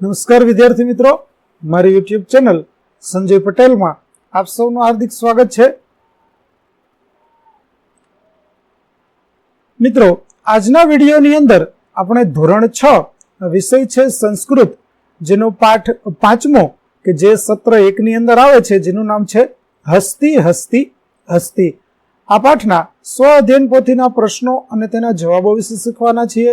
નમસ્કાર વિદ્યાર્થી મિત્રો. મારી યુટ્યુબ ચેનલ સંજય પટેલમાં આપ સૌનું હાર્દિક સ્વાગત છે. મિત્રો, આજના વિડીયોની અંદર આપણે ધોરણ છ વિષય છે સંસ્કૃત, જેનો પાઠ પાંચમો કે જે સત્ર એકની અંદર આવે છે, જેનું નામ છે હસ્તી હસ્તી હસ્તી. આ પાઠના સ્વ અધ્યયન પોથીના પ્રશ્નો અને તેના જવાબો વિશે શીખવાના છીએ.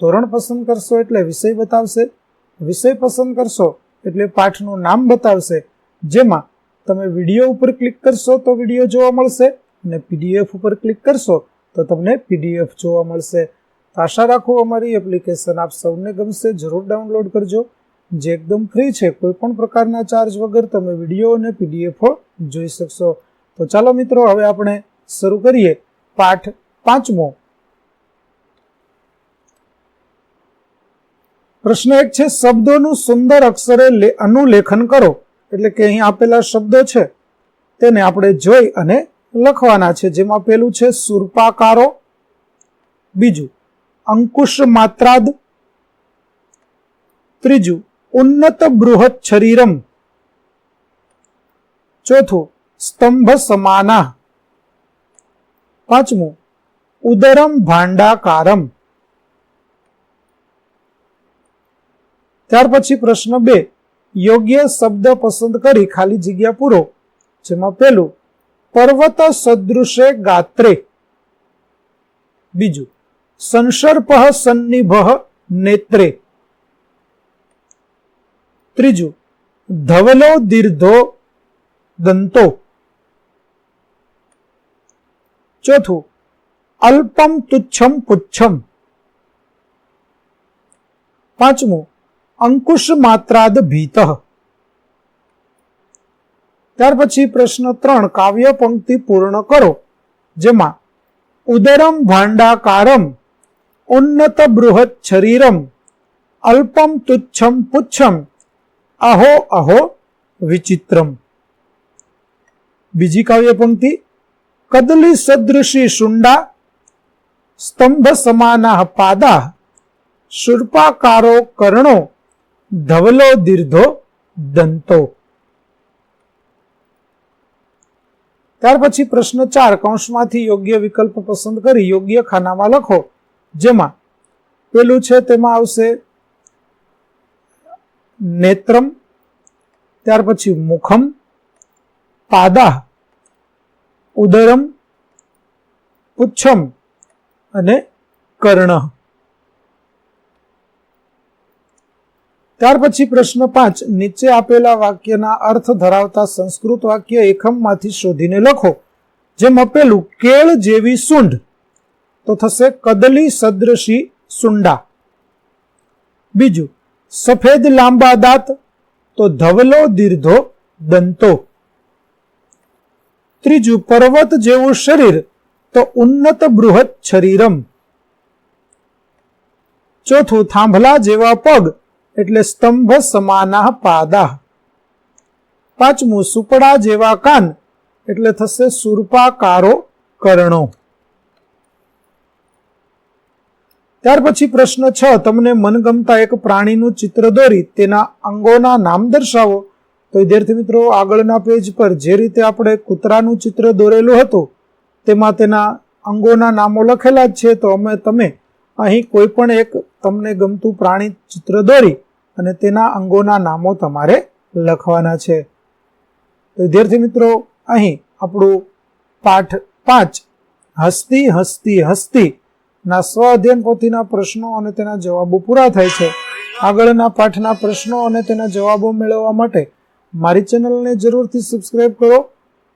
ધોરણ પસંદ કરશો એટલે વિષય બતાવશે. વિષય પસંદ કરશો એટલે પાઠનું નામ બતાવશે. જેમાં તમે વીડિયો ઉપર ક્લિક કરશો તો વીડિયો જોવા મળશે અને પીડીએફ ઉપર ક્લિક કરશો તો તમને પીડીએફ જોવા મળશે. આશા રાખું અમારી એપ્લિકેશન આપ સૌને ગમશે. જરૂર ડાઉનલોડ કરજો. જે એકદમ ફ્રી છે, કોઈ પણ પ્રકારના ચાર્જ વગર તમે વીડિયો અને પીડીએફો જોઈ શકશો. તો ચાલો મિત્રો, હવે આપણે શરૂ કરીએ પાઠ પાંચમો. પ્રશ્ન એક છે, શબ્દોનું સુંદર અક્ષરે અનુલેખન કરો. એટલે કે અહીં આપેલા શબ્દો છે, તેને આપણે જોઈ અને લખવાના છે. જેમાં પેલું છે, સુરપાકારો. બીજું, અંકુશ માત્રાદ. ત્રીજું, ઉન્નત બૃહત શરીરમ ચોથું, સ્તંભ સમાના. પાંચમું, ઉદરમ ભાંડાકારમ. ત્યાર પછી પ્રશ્ન બે. યોગ્ય શબ્દ પસંદ કરી ખાલી જગ્યા પૂરો, જેમાં પેલું પર્વત સદૃશે ગાત્રે. બીજું, સંસર્પ સન્નિભ નેત્રે. ત્રીજું, ધવલો દીર્ધો દંતો. ચોથું, અલ્પમ તુચ્છમ પુચ્છમ. પાંચમું અંકુશ માત્રાદ ભીત. ત્યાર પછી પ્રશ્ન ત્રણ, કાવ્ય પંક્તિ પૂર્ણ કરો, જેમાં ઉદરમ ભાંડાકારમ, ઉન્નત બૃહત શરીરમ અલ્પમ તુચ્છમ પુચ્છમ, અહો અહો વિચિત્રમ. બીજી કાવ્ય પંક્તિ, કદલી સદૃશી શુંડા, સ્તંભ સમાના પાદા શુર્પાકારો કર્ણો ધવલો દીર્ઘો દંતો. ત્યાર પછી પ્રશ્ન ચાર, કૌંસમાંથી યોગ્ય વિકલ્પ પસંદ કરી યોગ્ય ખાનામાં લખો, જેમાં પેલું છે તેમાં આવશે નેત્રમ, ત્યાર પછી મુખમ પાદા ઉદરમ, પુચ્છમ અને કર્ણ. ત્યાર પછી પ્રશ્ન પાંચ, નીચે આપેલા વાક્યના અર્થ ધરાવતા સંસ્કૃત વાક્ય એકમમાંથી શોધીને લખો, જેમ આપેલું, કેળ જેવી સૂંઢ. તો થશે, કદલી સદ્રશી સુંડા. બીજું, સફેદ લાંબા દાંત, તો ધવલો દીર્ઘો દંતો. ત્રીજું, પર્વત જેવું શરીર, તો ઉન્નત બૃહદ શરીરમ. ચોથું, થાંભલા જેવા પગ એટલે સ્તંભ સમાના પાદા પાંચમું, સુપડા જેવા કાન, એટલે થશે સુરપાકારો કર્ણો. ત્યાર પછી પ્રશ્ન છ, તમને મનગમતા એક પ્રાણીનું ચિત્ર દોરી, તેના અંગોના નામ દર્શાવો. તો વિદ્યાર્થી મિત્રો, આગળના પેજ પર જે રીતે આપણે કૂતરાનું ચિત્ર દોરેલું હતું, તેમાં તેના અંગોના નામો લખેલા જ છે. તો અમે, તમે અહીં કોઈ પણ એક તમને ગમતું પ્રાણી ચિત્ર દોરી અને તેના અંગોના નામો તમારે લખવાના છે. વિદ્યાર્થી મિત્રો, અહીં આપણું પાઠ પાંચ, હસ્તી હસ્તી હસ્તી, ના સ્વ અધ્યયન પોથીના પ્રશ્નો અને તેના જવાબો પૂરા થાય છે. આગળના પાઠના પ્રશ્નો અને તેના જવાબો મેળવવા માટે મારી ચેનલને જરૂરથી સબસ્ક્રાઇબ કરો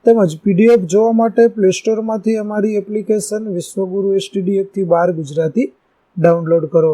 તેમજ પીડીએફ જોવા માટે પ્લે સ્ટોરમાંથી અમારી એપ્લિકેશન વિશ્વગુરુ એસટીડીએફથી બાર ગુજરાતી ડાઉનલોડ કરો.